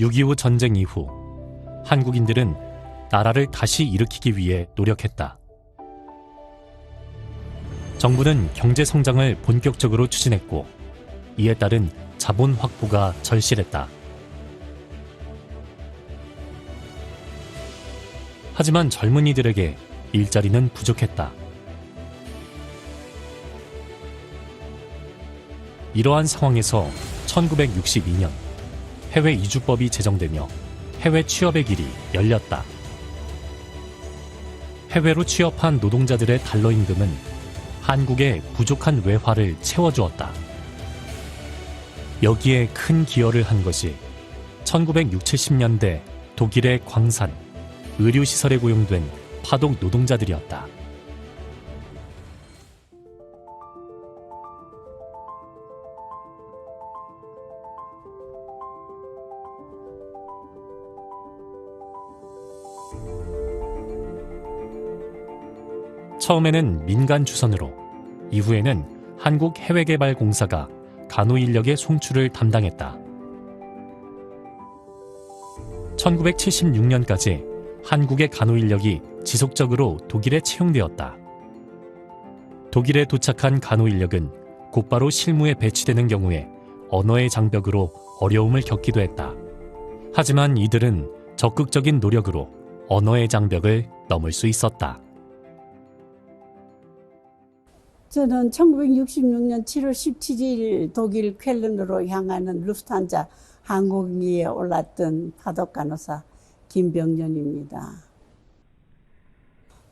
6.25 전쟁 이후 한국인들은 나라를 다시 일으키기 위해 노력했다. 정부는 경제 성장을 본격적으로 추진했고 이에 따른 자본 확보가 절실했다. 하지만 젊은이들에게 일자리는 부족했다. 이러한 상황에서 1962년 해외 이주법이 제정되며 해외 취업의 길이 열렸다. 해외로 취업한 노동자들의 달러 임금은 한국의 부족한 외화를 채워주었다. 여기에 큰 기여를 한 것이 1960, 70년대 독일의 광산, 의료시설에 고용된 파독 노동자들이었다. 처음에는 민간 주선으로, 이후에는 한국해외개발공사가 간호 인력의 송출을 담당했다. 1976년까지 한국의 간호 인력이 지속적으로 독일에 채용되었다. 독일에 도착한 간호 인력은 곧바로 실무에 배치되는 경우에 언어의 장벽으로 어려움을 겪기도 했다. 하지만 이들은 적극적인 노력으로 언어의 장벽을 넘을 수 있었다. 저는 1966년 7월 17일 독일 쾰른으로 향하는 루프탄자 항공기에 올랐던 파독 간호사 김병년입니다.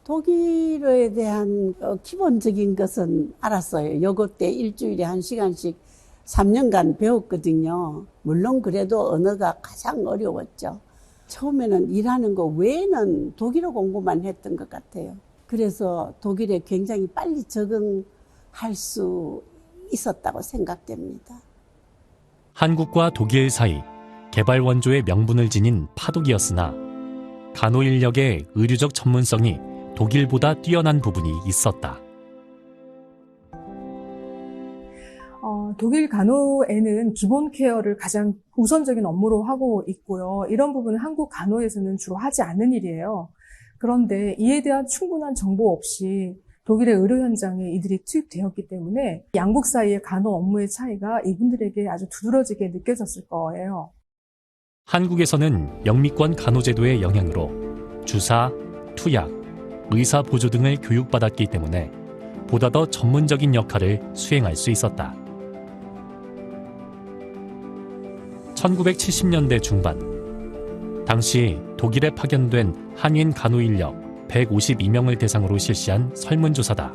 독일어에 대한 어, 기본적인 것은 알았어요. 요거 때 일주일에 한 시간씩 3년간 배웠거든요. 물론 그래도 언어가 가장 어려웠죠. 처음에는 일하는 거 외에는 독일어 공부만 했던 것 같아요. 그래서 독일에 굉장히 빨리 적응할 수 있었다고 생각됩니다. 한국과 독일 사이 개발 원조의 명분을 지닌 파독이었으나 간호 인력의 의료적 전문성이 독일보다 뛰어난 부분이 있었다. 어, 독일 간호에는 기본 케어를 가장 우선적인 업무로 하고 있고요. 이런 부분은 한국 간호에서는 주로 하지 않는 일이에요. 그런데 이에 대한 충분한 정보 없이 독일의 의료 현장에 이들이 투입되었기 때문에 양국 사이의 간호 업무의 차이가 이분들에게 아주 두드러지게 느껴졌을 거예요. 한국에서는 영미권 간호제도의 영향으로 주사, 투약, 의사 보조 등을 교육받았기 때문에 보다 더 전문적인 역할을 수행할 수 있었다. 1970년대 중반, 당시 독일에 파견된 한인 간호 인력 152명을 대상으로 실시한 설문조사다.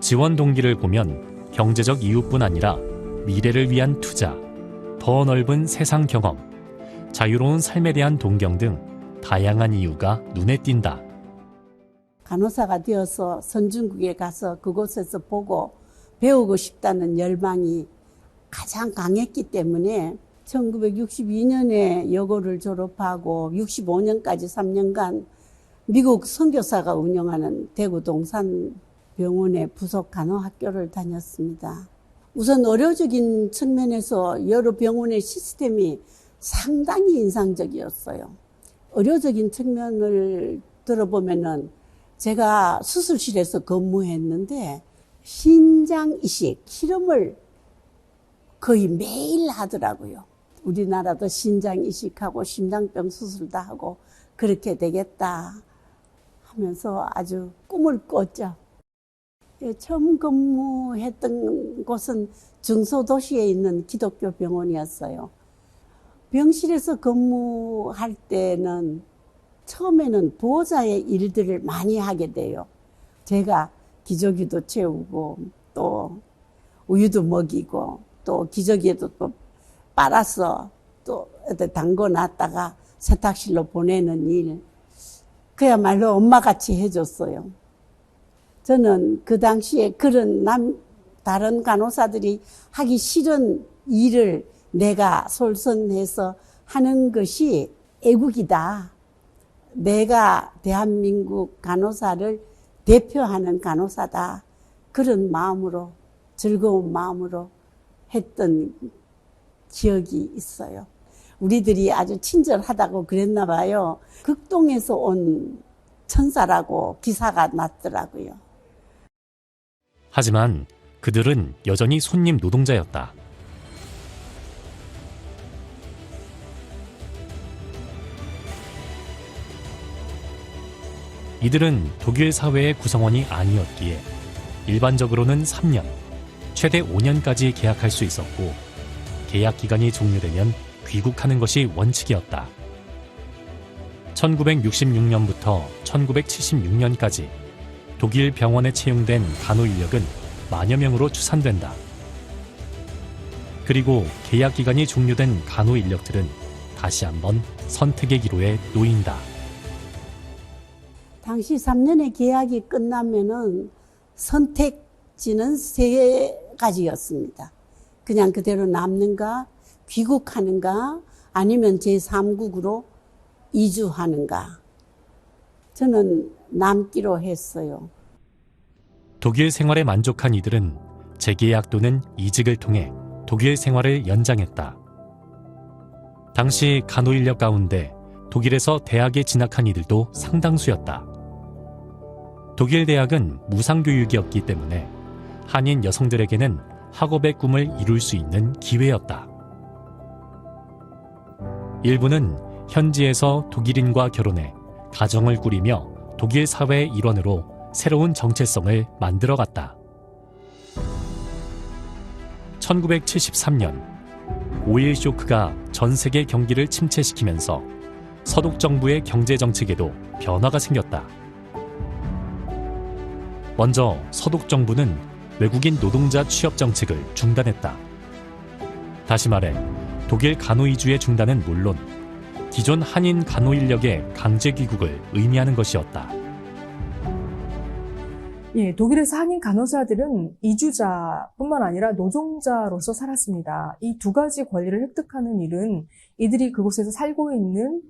지원 동기를 보면 경제적 이유뿐 아니라 미래를 위한 투자, 더 넓은 세상 경험, 자유로운 삶에 대한 동경 등 다양한 이유가 눈에 띈다. 간호사가 되어서 선진국에 가서 그곳에서 보고 배우고 싶다는 열망이 가장 강했기 때문에 1962년에 여고를 졸업하고 65년까지 3년간 미국 선교사가 운영하는 대구 동산 병원의 부속 간호학교를 다녔습니다. 우선 의료적인 측면에서 여러 병원의 시스템이 상당히 인상적이었어요. 의료적인 측면을 들어보면은 제가 수술실에서 근무했는데 신장 이식, 실험을 거의 매일 하더라고요. 우리나라도 신장 이식하고 심장병 수술 다 하고 그렇게 되겠다 하면서 아주 꿈을 꿨죠. 예, 처음 근무했던 곳은 중소도시에 있는 기독교 병원이었어요. 병실에서 근무할 때는 처음에는 보호자의 일들을 많이 하게 돼요. 제가 기저귀도 채우고 또 우유도 먹이고 또 기저귀에도 또 빨아서 또 담궈 놨다가 세탁실로 보내는 일. 그야말로 엄마같이 해줬어요. 저는 그 당시에 그런 남, 다른 간호사들이 하기 싫은 일을 내가 솔선해서 하는 것이 애국이다. 내가 대한민국 간호사를 대표하는 간호사다. 그런 마음으로, 즐거운 마음으로 했던 기억이 있어요. 우리들이 아주 친절하다고 그랬나 봐요. 극동에서 온 천사라고 기사가 났더라고요. 하지만 그들은 여전히 손님 노동자였다. 이들은 독일 사회의 구성원이 아니었기에 일반적으로는 3년, 최대 5년까지 계약할 수 있었고 계약 기간이 종료되면 귀국하는 것이 원칙이었다. 1966년부터 1976년까지 독일 병원에 채용된 간호 인력은 만여 명으로 추산된다. 그리고 계약 기간이 종료된 간호 인력들은 다시 한번 선택의 기로에 놓인다. 당시 3년의 계약이 끝나면은 선택지는 세 가지였습니다. 그냥 그대로 남는가, 귀국하는가, 아니면 제3국으로 이주하는가. 저는 남기로 했어요. 독일 생활에 만족한 이들은 재계약 또는 이직을 통해 독일 생활을 연장했다. 당시 간호 인력 가운데 독일에서 대학에 진학한 이들도 상당수였다. 독일 대학은 무상 교육이었기 때문에 한인 여성들에게는 학업의 꿈을 이룰 수 있는 기회였다. 일부는 현지에서 독일인과 결혼해 가정을 꾸리며 독일 사회의 일원으로 새로운 정체성을 만들어갔다. 1973년 5일 쇼크가 전 세계 경기를 침체시키면서 서독 정부의 경제 정책에도 변화가 생겼다. 먼저 서독 정부는 외국인 노동자 취업 정책을 중단했다. 다시 말해 독일 간호 이주의 중단은 물론 기존 한인 간호 인력의 강제 귀국을 의미하는 것이었다. 예, 독일에서 한인 간호사들은 이주자뿐만 아니라 노동자로서 살았습니다. 이 두 가지 권리를 획득하는 일은 이들이 그곳에서 살고 있는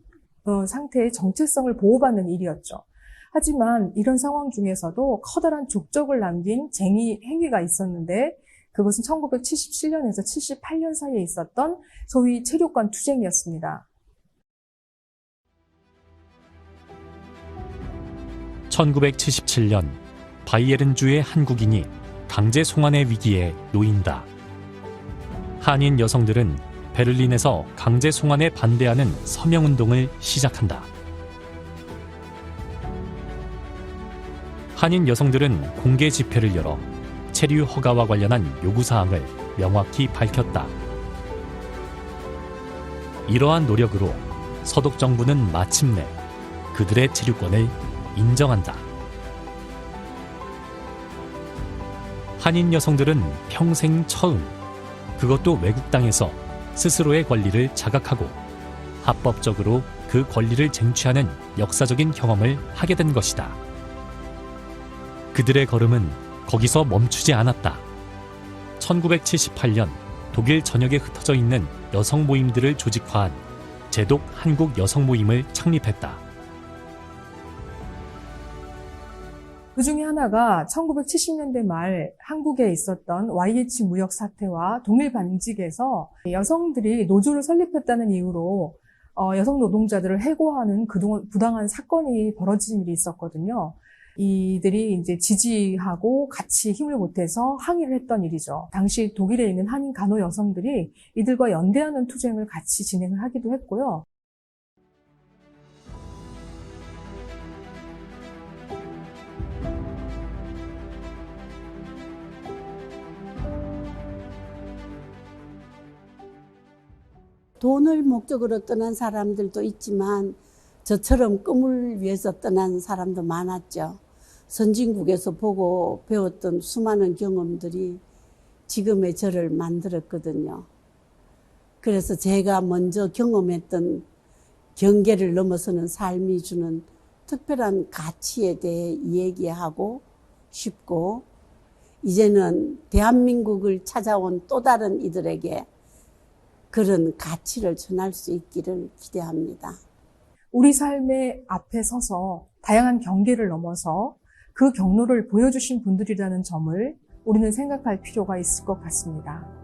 어, 상태의 정체성을 보호받는 일이었죠. 하지만 이런 상황 중에서도 커다란 족적을 남긴 쟁의 행위가 있었는데 그것은 1977년에서 78년 사이에 있었던 소위 체류관 투쟁이었습니다. 1977년 바이에른주의 한국인이 강제 송환의 위기에 놓인다. 한인 여성들은 베를린에서 강제 송환에 반대하는 서명 운동을 시작한다. 한인 여성들은 공개 집회를 열어 체류 허가와 관련한 요구 사항을 명확히 밝혔다. 이러한 노력으로 서독 정부는 마침내 그들의 체류권을 인정한다. 한인 여성들은 평생 처음, 그것도 외국 땅에서 스스로의 권리를 자각하고 합법적으로 그 권리를 쟁취하는 역사적인 경험을 하게 된 것이다. 그들의 걸음은 거기서 멈추지 않았다. 1978년 독일 전역에 흩어져 있는 여성 모임들을 조직화한 제독 한국 여성 모임을 창립했다. 그 중에 하나가 1970년대 말 한국에 있었던 YH 무역 사태와 동일 반직에서 여성들이 노조를 설립했다는 이유로 어, 여성 노동자들을 해고하는 그동안 부당한 사건이 벌어진 일이 있었거든요. 이들이 이제 지지하고 같이 힘을 못해서 항의를 했던 일이죠. 당시 독일에 있는 한인 간호 여성들이 이들과 연대하는 투쟁을 같이 진행을 하기도 했고요. 돈을 목적으로 떠난 사람들도 있지만 저처럼 꿈을 위해서 떠난 사람도 많았죠. 선진국에서 보고 배웠던 수많은 경험들이 지금의 저를 만들었거든요. 그래서 제가 먼저 경험했던 경계를 넘어서는 삶이 주는 특별한 가치에 대해 이야기하고 싶고, 이제는 대한민국을 찾아온 또 다른 이들에게 그런 가치를 전할 수 있기를 기대합니다. 우리 삶의 앞에 서서 다양한 경계를 넘어서 그 경로를 보여주신 분들이라는 점을 우리는 생각할 필요가 있을 것 같습니다.